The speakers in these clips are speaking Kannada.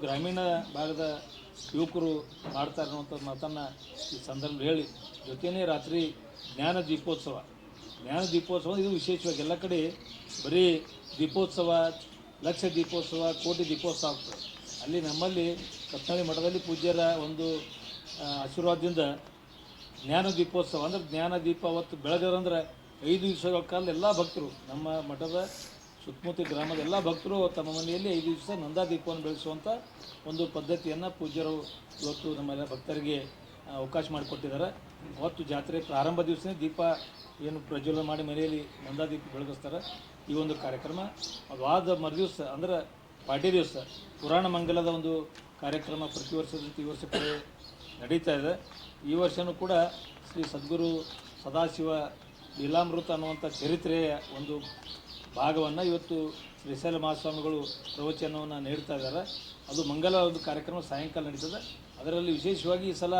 ಗ್ರಾಮೀಣ ಭಾಗದ ಯುವಕರು ಮಾಡ್ತಾರೆ ಅನ್ನುವಂಥ ಮಾತನ್ನು ಈ ಸಂದರ್ಭದಲ್ಲಿ ಹೇಳಿ. ಜೊತೆಯೇ ರಾತ್ರಿ ಜ್ಞಾನ ದೀಪೋತ್ಸವ. ಜ್ಞಾನ ದೀಪೋತ್ಸವ ಇದು ವಿಶೇಷವಾಗಿ ಎಲ್ಲ ಕಡೆ ಬರೀ ದೀಪೋತ್ಸವ, ಲಕ್ಷ ದೀಪೋತ್ಸವ, ಕೋಟಿ ದೀಪೋತ್ಸವ ಆಗ್ತದೆ. ಅಲ್ಲಿ ನಮ್ಮಲ್ಲಿ ಕತ್ನಳ್ಳಿ ಮಠದಲ್ಲಿ ಪೂಜ್ಯರ ಒಂದು ಆಶೀರ್ವಾದದಿಂದ ಜ್ಞಾನ ದೀಪೋತ್ಸವ. ಅಂದ್ರೆ ಜ್ಞಾನ ದೀಪ ಅವತ್ತು ಬೆಳಗರಂದ್ರೆ ಐದು ದಿವಸಗಳ ಕಾಲ ಎಲ್ಲ ಭಕ್ತರು ನಮ್ಮ ಮಠದ ಸುತ್ತಮುತ್ತ ಗ್ರಾಮದ ಎಲ್ಲ ಭಕ್ತರು ತಮ್ಮ ಮನೆಯಲ್ಲಿ ಐದು ದಿವಸ ನಂದಾ ದೀಪವನ್ನು ಬೆಳೆಸುವಂಥ ಒಂದು ಪದ್ಧತಿಯನ್ನು ಪೂಜ್ಯರು ಇವತ್ತು ನಮ್ಮೆಲ್ಲ ಭಕ್ತರಿಗೆ ಅವಕಾಶ ಮಾಡಿಕೊಟ್ಟಿದ್ದಾರೆ. ಅವತ್ತು ಜಾತ್ರೆ ಪ್ರಾರಂಭ ದಿವಸನೇ ದೀಪ ಏನು ಪ್ರಜ್ವಲನ ಮಾಡಿ ಮನೆಯಲ್ಲಿ ನಂದಾ ದೀಪ ಬೆಳಗಿಸ್ತಾರೆ. ಈ ಒಂದು ಕಾರ್ಯಕ್ರಮ ಅದು ಆದ ಮರುದಿವಸ ಅಂದ್ರೆ ಪಾಡ್ಯ ದಿವಸ ಪುರಾಣ ಮಂಗಲದ ಒಂದು ಕಾರ್ಯಕ್ರಮ ಪ್ರತಿ ವರ್ಷದಂತೆ ಈ ವರ್ಷ ನಡೀತಾ ಇದೆ. ಈ ವರ್ಷವೂ ಕೂಡ ಶ್ರೀ ಸದ್ಗುರು ಸದಾಶಿವ ಲೀಲಾಮೃತ ಅನ್ನುವಂಥ ಚರಿತ್ರೆಯ ಒಂದು ಭಾಗವನ್ನು ಇವತ್ತು ರಿಸಲ ಮಹಾಸ್ವಾಮಿಗಳು ಪ್ರವಚನವನ್ನು ನೀಡ್ತಾ ಇದ್ದಾರೆ. ಅದು ಮಂಗಲ ಒಂದು ಕಾರ್ಯಕ್ರಮ ಸಾಯಂಕಾಲ ನಡೀತದೆ. ಅದರಲ್ಲಿ ವಿಶೇಷವಾಗಿ ಈ ಸಲ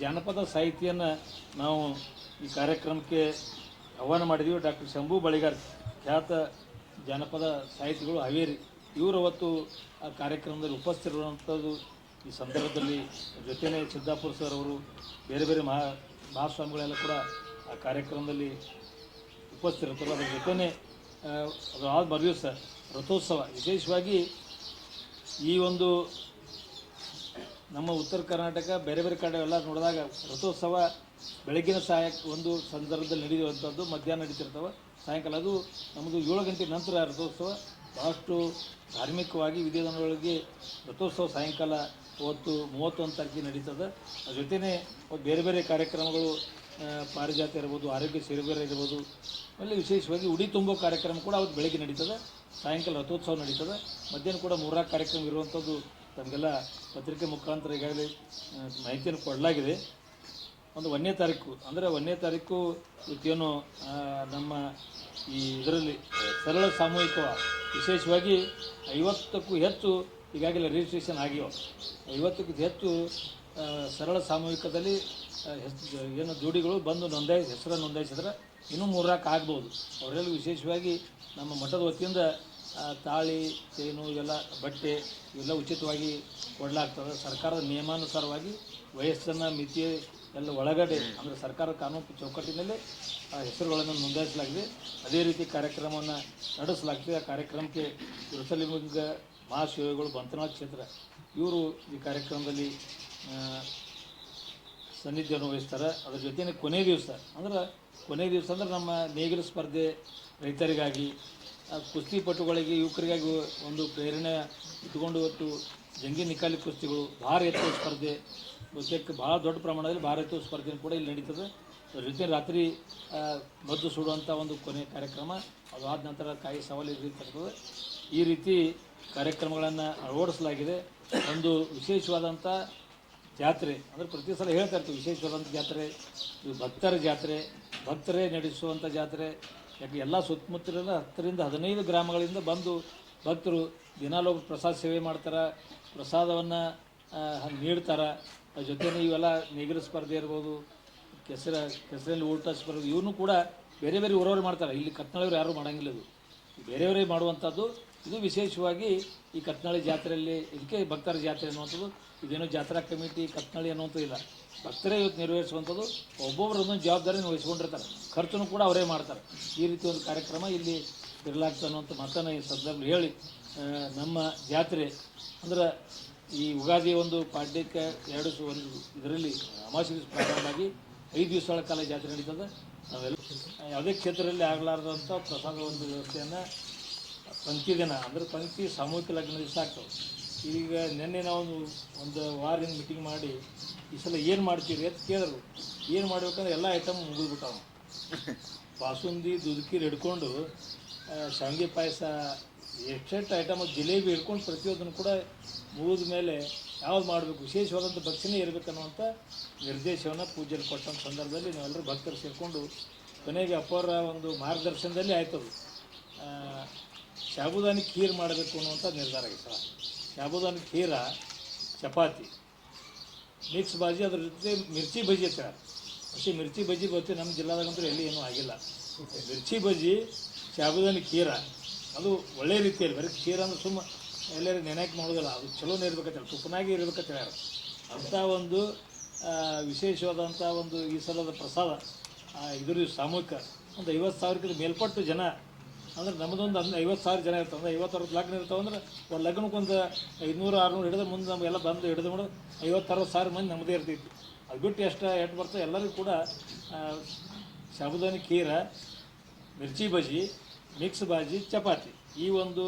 ಜಾನಪದ ಸಾಹಿತ್ಯನ ನಾವು ಈ ಕಾರ್ಯಕ್ರಮಕ್ಕೆ ಆಹ್ವಾನ ಮಾಡಿದ್ದೀವಿ ಡಾಕ್ಟರ್ ಶಂಭು ಬಳಿಗಾರ್, ಖ್ಯಾತ ಜಾನಪದ ಸಾಹಿತಿಗಳು ಹಾವೇರಿ, ಇವರು ಅವತ್ತು ಆ ಕಾರ್ಯಕ್ರಮದಲ್ಲಿ ಉಪಸ್ಥಿತಿರುವಂಥದ್ದು ಈ ಸಂದರ್ಭದಲ್ಲಿ ಜೊತೆನೇ ಸಿದ್ದಾಪುರ ಸರ್ ಅವರು, ಬೇರೆ ಬೇರೆ ಮಹಾ ಮಹಾಸ್ವಾಮಿಗಳೆಲ್ಲ ಕೂಡ ಆ ಕಾರ್ಯಕ್ರಮದಲ್ಲಿ ಉಪಸ್ಥಿತಿರ್ತಾರೆ ಅದರ ಜೊತೆನೇ ಆದ ಮರುದಿವಸ ರಥೋತ್ಸವ. ವಿಶೇಷವಾಗಿ ಈ ಒಂದು ನಮ್ಮ ಉತ್ತರ ಕರ್ನಾಟಕ, ಬೇರೆ ಬೇರೆ ಕಡೆ ಎಲ್ಲ ನೋಡಿದಾಗ ರಥೋತ್ಸವ ಬೆಳಗ್ಗಿನ ಸಾಯ ಒಂದು ಸಂದರ್ಭದಲ್ಲಿ ನಡೆಯುವಂಥದ್ದು, ಮಧ್ಯಾಹ್ನ ನಡೀತಿರ್ತವೆ. ಸಾಯಂಕಾಲ ಅದು ನಮ್ಮದು ಏಳು ಗಂಟೆ ನಂತರ ರಥೋತ್ಸವ. ಭಾಳಷ್ಟು ಧಾರ್ಮಿಕವಾಗಿ ವಿಧಿವಿಧಾನಗಳಿಗೆ ರಥೋತ್ಸವ ಸಾಯಂಕಾಲ ಇವತ್ತು ಮೂವತ್ತೊಂದು ತಾರೀಕಿಗೆ ನಡೀತದೆ. ಅದ್ರ ಜೊತೆಗೆ ಬೇರೆ ಬೇರೆ ಕಾರ್ಯಕ್ರಮಗಳು ಪಾರಿಜಾತ ಇರ್ಬೋದು, ಆರೋಗ್ಯ ಸೇರಿಬೇರೆ ಇರ್ಬೋದು ಆಮೇಲೆ ವಿಶೇಷವಾಗಿ ಉಡಿ ತುಂಬೋ ಕಾರ್ಯಕ್ರಮ ಕೂಡ ಅವತ್ತು ಬೆಳಗ್ಗೆ ನಡೀತದೆ. ಸಾಯಂಕಾಲ ರಥೋತ್ಸವ ನಡೀತದೆ. ಮಧ್ಯಾಹ್ನ ಕೂಡ ಮೂರಾರು ಕಾರ್ಯಕ್ರಮ ಇರುವಂಥದ್ದು ತಮಗೆಲ್ಲ ಪತ್ರಿಕೆ ಮುಖಾಂತರ ಈಗಾಗಲೇ ಮಾಹಿತಿಯನ್ನು ಕೊಡಲಾಗಿದೆ. ಒಂದು ಒಂದನೇ ತಾರೀಕು, ಅಂದರೆ ಒಂದನೇ ತಾರೀಕು ಇವತ್ತೇನು ನಮ್ಮ ಈ ಇದರಲ್ಲಿ ಸರಳ ಸಾಮೂಹಿಕ ವಿಶೇಷವಾಗಿ ಐವತ್ತಕ್ಕೂ ಹೆಚ್ಚು ಈಗಾಗಲೇ ರಿಜಿಸ್ಟ್ರೇಷನ್ ಆಗಿವೆ. ಐವತ್ತಕ್ಕೂ ಹೆಚ್ಚು ಸರಳ ಸಾಮೂಹಿಕದಲ್ಲಿ ಹೆಚ್ಚು ಏನು ಜೋಡಿಗಳು ಬಂದು ನೋಂದಾಯಿಸಿ ಹೆಸರು ನೋಂದಾಯಿಸಿದ್ರೆ ಇನ್ನೂ ಮೂರ್ನಾಲ್ಕು ಆಗ್ಬೋದು. ಅವರೆಲ್ಲ ವಿಶೇಷವಾಗಿ ನಮ್ಮ ಮಠದ ವತಿಯಿಂದ ತಾಳಿ ಚೈನು ಇವೆಲ್ಲ ಬಟ್ಟೆ ಇವೆಲ್ಲ ಉಚಿತವಾಗಿ ಕೊಡಲಾಗ್ತದೆ. ಸರ್ಕಾರದ ನಿಯಮಾನುಸಾರವಾಗಿ ವಯಸ್ಸನ್ನು ಮಿತಿ ಎಲ್ಲ ಒಳಗಡೆ ಅಂದರೆ ಸರ್ಕಾರ ಕಾನೂನು ಚೌಕಟ್ಟಿನಲ್ಲಿ ಆ ಹೆಸರುಗಳನ್ನು ನೋಂದಾಯಿಸಲಾಗಿದೆ. ಅದೇ ರೀತಿ ಕಾರ್ಯಕ್ರಮವನ್ನು ನಡೆಸಲಾಗ್ತದೆ. ಆ ಕಾರ್ಯಕ್ರಮಕ್ಕೆ ಋಷಲಿಂಗ ಮಹಾಶಿವಗಳು ಬಂತನಾಥ್ ಕ್ಷೇತ್ರ, ಇವರು ಈ ಕಾರ್ಯಕ್ರಮದಲ್ಲಿ ಸನ್ನಿಧಿಯನ್ನು ವಹಿಸ್ತಾರೆ. ಅದ್ರ ಜೊತೆನೇ ಕೊನೆ ದಿವಸ ಅಂದ್ರೆ ಕೊನೆ ದಿವಸ ಅಂದ್ರೆ ನಮ್ಮ ನೇಗಿಲ ಸ್ಪರ್ಧೆ ರೈತರಿಗಾಗಿ ಕುಸ್ತಿಪಟುಗಳಿಗೆ ಯುವಕರಿಗಾಗಿ ಒಂದು ಪ್ರೇರಣೆ ಇಟ್ಕೊಂಡು ಇವತ್ತು ಜಂಗಿ ನಿಕಾಲಿ ಕುಸ್ತಿಗಳು ಭಾರ ಎತ್ತುವ ಸ್ಪರ್ಧೆ. ಬಹುತೇಕ ಭಾಳ ದೊಡ್ಡ ಪ್ರಮಾಣದಲ್ಲಿ ಭಾರ ಎತ್ತುವ ಸ್ಪರ್ಧೆಯನ್ನು ಕೂಡ ಇಲ್ಲಿ ನಡೀತದೆ. ಜೊತೆ ರಾತ್ರಿ ಮದ್ದು ಸುಡುವಂಥ ಒಂದು ಕೊನೆಯ ಕಾರ್ಯಕ್ರಮ, ಅದು ಆದ ನಂತರ ಕಾಯಿ ಸವಾಲು ಇರ್ತದೆ ಈ ರೀತಿ ಕಾರ್ಯಕ್ರಮಗಳನ್ನು ಅಳವಡಿಸಲಾಗಿದೆ. ಒಂದು ವಿಶೇಷವಾದಂಥ ಜಾತ್ರೆ, ಅಂದರೆ ಪ್ರತಿ ಸಲ ಹೇಳ್ತಾ ಇರ್ತೀವಿ ವಿಶೇಷವಾದಂಥ ಜಾತ್ರೆ, ಇದು ಭಕ್ತರ ಜಾತ್ರೆ, ಭಕ್ತರೇ ನಡೆಸುವಂಥ ಜಾತ್ರೆ. ಯಾಕೆ, ಎಲ್ಲ ಸುತ್ತಮುತ್ತಲಿನ ಹತ್ತರಿಂದ ಹದಿನೈದು ಗ್ರಾಮಗಳಿಂದ ಬಂದು ಭಕ್ತರು ದಿನಾಲೂ ಪ್ರಸಾದ ಸೇವೆ ಮಾಡ್ತಾರೆ, ಪ್ರಸಾದವನ್ನು ನೀಡ್ತಾರೆ. ಅದ್ರ ಜೊತೆನೇ ಇವೆಲ್ಲ ನೇಗಿಲ ಸ್ಪರ್ಧೆ ಇರ್ಬೋದು, ಕೆಸರ, ಕೆಸರಲ್ಲಿ ಊಟ ಸ್ಪರ್ಧೆ ಇವನು ಕೂಡ ಬೇರೆ ಬೇರೆ ಊರವ್ರು ಮಾಡ್ತಾರೆ. ಇಲ್ಲಿ ಕತ್ನಾಳವ್ರು ಯಾರೂ ಮಾಡಂಗಿಲ್ಲ ಇದು. ಬೇರೆಯವರೇ ಮಾಡುವಂಥದ್ದು ಇದು ವಿಶೇಷವಾಗಿ ಈ ಕತ್ನಾಳಿ ಜಾತ್ರೆಯಲ್ಲಿ, ಇದಕ್ಕೆ ಭಕ್ತರ ಜಾತ್ರೆ ಅನ್ನುವಂಥದ್ದು. ಇದೇನೋ ಜಾತ್ರಾ ಕಮಿಟಿ, ಕತ್ನಾಳಿ ಅನ್ನುವಂಥದ್ದು ಇಲ್ಲ. ಭಕ್ತರೇ ಇವತ್ತು ನೆರವೇರಿಸುವಂಥದ್ದು. ಒಬ್ಬೊಬ್ಬರು ಒಂದೊಂದು ಜವಾಬ್ದಾರಿನ ವಹಿಸ್ಕೊಂಡಿರ್ತಾರೆ. ಖರ್ಚನ್ನು ಕೂಡ ಅವರೇ ಮಾಡ್ತಾರೆ. ಈ ರೀತಿ ಒಂದು ಕಾರ್ಯಕ್ರಮ ಇಲ್ಲಿ ಇರಲಾಗ್ತದೆ ಅಂತ ಮತ್ತನ ಈ ಸಂದರ್ಭದಲ್ಲಿ ಹೇಳಿ ನಮ್ಮ ಜಾತ್ರೆ, ಅಂದ್ರೆ ಈ ಉಗಾದಿ ಒಂದು ಪಾಡ್ಯಕ್ಕೆ ಎರಡು ಒಂದು ಇದರಲ್ಲಿ ಅಮಾವಾಸ್ಯ ದಿವಸ ಐದು ದಿವಸಗಳ ಕಾಲ ಜಾತ್ರೆ ನಡೀತದೆ. ನಾವೆಲ್ಲ ಯಾವುದೇ ಕ್ಷೇತ್ರದಲ್ಲಿ ಆಗಲಾರ್ದಂಥ ಪ್ರಸಾದ ಒಂದು ವ್ಯವಸ್ಥೆಯನ್ನು ಪಂಕ್ತಿ ದಿನ, ಅಂದರೆ ಪಂಕ್ತಿ ಸಾಮೂಹಿಕ ಲಗ್ನ ದಿವಸ ಆಗ್ತವೆ ಈಗ ನಿನ್ನೆ ನಾವು ಒಂದು ವಾರದಿಂದ ಮೀಟಿಂಗ್ ಮಾಡಿ ಈ ಸಲ ಏನು ಮಾಡ್ತೀರಿ ಅಂತ ಕೇಳಿದ್ರು. ಏನು ಮಾಡ್ಬೇಕಂದ್ರೆ ಎಲ್ಲ ಐಟಮ್ ಮುಗಿದ್ಬಿಟ್ಟವು. ಬಾಸುಂದಿ ದುದುಕೀರು ಹಿಡ್ಕೊಂಡು ಶಾವಿಗೆ ಪಾಯಸ ಎಷ್ಟೆಷ್ಟು ಐಟಮ್ ಜಿಲೇಬಿ ಹಿಡ್ಕೊಂಡು ಪ್ರತಿಯೊಂದನ್ನು ಕೂಡ ಮುಗಿದ ಮೇಲೆ ಯಾವ್ದು ಮಾಡಬೇಕು? ವಿಶೇಷವಾದಂಥ ಭಕ್ಷಣೆ ಇರಬೇಕನ್ನುವಂಥ ನಿರ್ದೇಶವನ್ನು ಪೂಜೆಯಲ್ಲಿ ಕೊಟ್ಟಂಥ ಸಂದರ್ಭದಲ್ಲಿ ನಾವೆಲ್ಲರೂ ಭಕ್ತರು ಸೇರಿಕೊಂಡು ಕೊನೆಗೆ ಅಪ್ಪರ ಒಂದು ಮಾರ್ಗದರ್ಶನದಲ್ಲಿ ಆಯ್ತದು ಆ, ಸಾಬುದಾನಿ ಖೀರ್ ಮಾಡಬೇಕು ಅನ್ನುವಂಥ ನಿರ್ಧಾರ ಆಗಿತ್ತು. ಶಾಬುದಾನಿ ಖೀರ ಚಪಾತಿ ಮಿಕ್ಸ್ ಬಾಜಿ ಅದ್ರ ಜೊತೆ ಮಿರ್ಚಿ ಬಜ್ಜಿ ಅಂತ ಮಿರ್ಚಿ ಬಜ್ಜಿ ಬರ್ತೀವಿ ನಮ್ಮ ಜಿಲ್ಲಾದಾಗಂತೂ ಎಲ್ಲಿ ಏನೂ ಆಗಿಲ್ಲ. ಮಿರ್ಚಿ ಬಜ್ಜಿ ಸಾಬುದಾನಿ ಖೀರ ಅದು ಒಳ್ಳೆ ರೀತಿಯಲ್ಲಿ, ಬರೀ ಖೀರ ಅಂದ್ರೆ ಸುಮ್ಮ ಎಲ್ಲರಿಗೂ ನೆನೆಯಕ್ಕೆ ಮಾಡೋದಿಲ್ಲ. ಅದು ಚಲೋನೇ ಇರ್ಬೇಕಂತ ತುಪ್ಪನಾಗಿ ಇರ್ಬೇಕಂತ ಅಂಥ ಒಂದು ವಿಶೇಷವಾದಂಥ ಒಂದು ಈ ಸಲದ ಪ್ರಸಾದ ಇದ್ರ ಸಾಮೂಹಿಕ. ಒಂದು ಐವತ್ತು ಸಾವಿರಕ್ಕಿಂತ ಮೇಲ್ಪಟ್ಟು ಜನ, ಅಂದ್ರೆ ನಮ್ಮದೊಂದು ಅಂದ್ರೆ ಐವತ್ತು ಸಾವಿರ ಜನ ಇರ್ತಾವೆ. ಅಂದ್ರೆ ಐವತ್ತು ಅರವತ್ತು ಲಗ್ನ ಇರ್ತಾವೆ. ಅಂದ್ರೆ ಒಂದು ಲಗ್ನಕ್ಕೊಂದು ಐದುನೂರು, ಆರುನೂರು ಹಿಡಿದ್ರೆ ಮುಂದೆ ನಮಗೆಲ್ಲ ಬಂದು ಹಿಡಿದು ಮಾಡಿ ಐವತ್ತರವತ್ತು ಸಾವಿರ ಮಂದಿ ನಮ್ಮದೇ ಇರ್ತೈತಿ. ಅದು ಬಿಟ್ಟು ಎಷ್ಟು ಎಷ್ಟು ಬರ್ತದೆ ಎಲ್ಲರಿಗೂ ಕೂಡ ಸಾಬುದಾನಿ ಖೀರ ಮಿರ್ಚಿ ಬಜಿ ಮಿಕ್ಸ್ ಬಾಜಿ ಚಪಾತಿ. ಈ ಒಂದು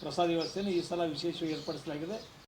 ಪ್ರಸಾದ ವ್ಯವಸ್ಥೆಯನ್ನು ಈ ಸಲ ವಿಶೇಷವಾಗಿ ಏರ್ಪಡಿಸಲಾಗಿದೆ.